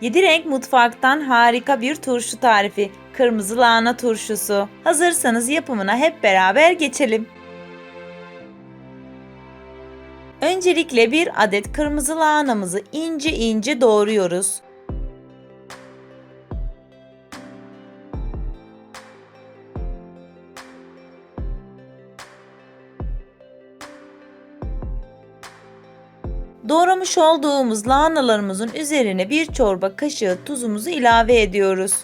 7 renk mutfaktan harika bir turşu tarifi. Kırmızı lahana turşusu. Hazırsanız yapımına hep beraber geçelim. Öncelikle bir adet kırmızı lahanamızı ince ince doğruyoruz. Doğramış olduğumuz lahanalarımızın üzerine bir çorba kaşığı tuzumuzu ilave ediyoruz.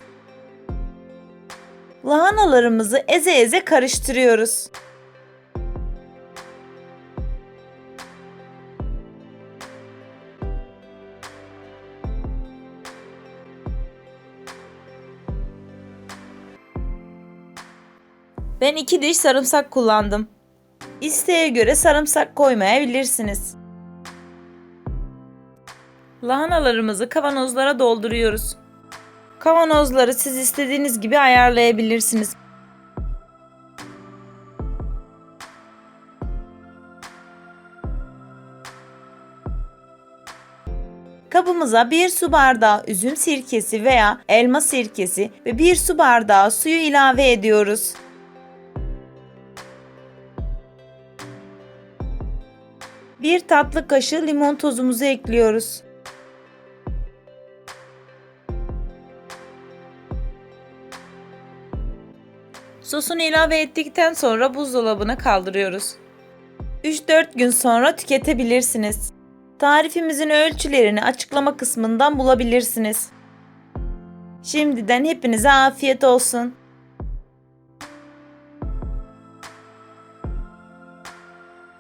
Lahanalarımızı eze eze karıştırıyoruz. Ben iki diş sarımsak kullandım. İsteğe göre sarımsak koymayabilirsiniz. Lahanalarımızı kavanozlara dolduruyoruz. Kavanozları siz istediğiniz gibi ayarlayabilirsiniz. Kabımıza bir su bardağı üzüm sirkesi veya elma sirkesi ve bir su bardağı suyu ilave ediyoruz. Bir tatlı kaşığı limon tozumuzu ekliyoruz. Sosunu ilave ettikten sonra buzdolabına kaldırıyoruz. 3-4 gün sonra tüketebilirsiniz. Tarifimizin ölçülerini açıklama kısmından bulabilirsiniz. Şimdiden hepinize afiyet olsun.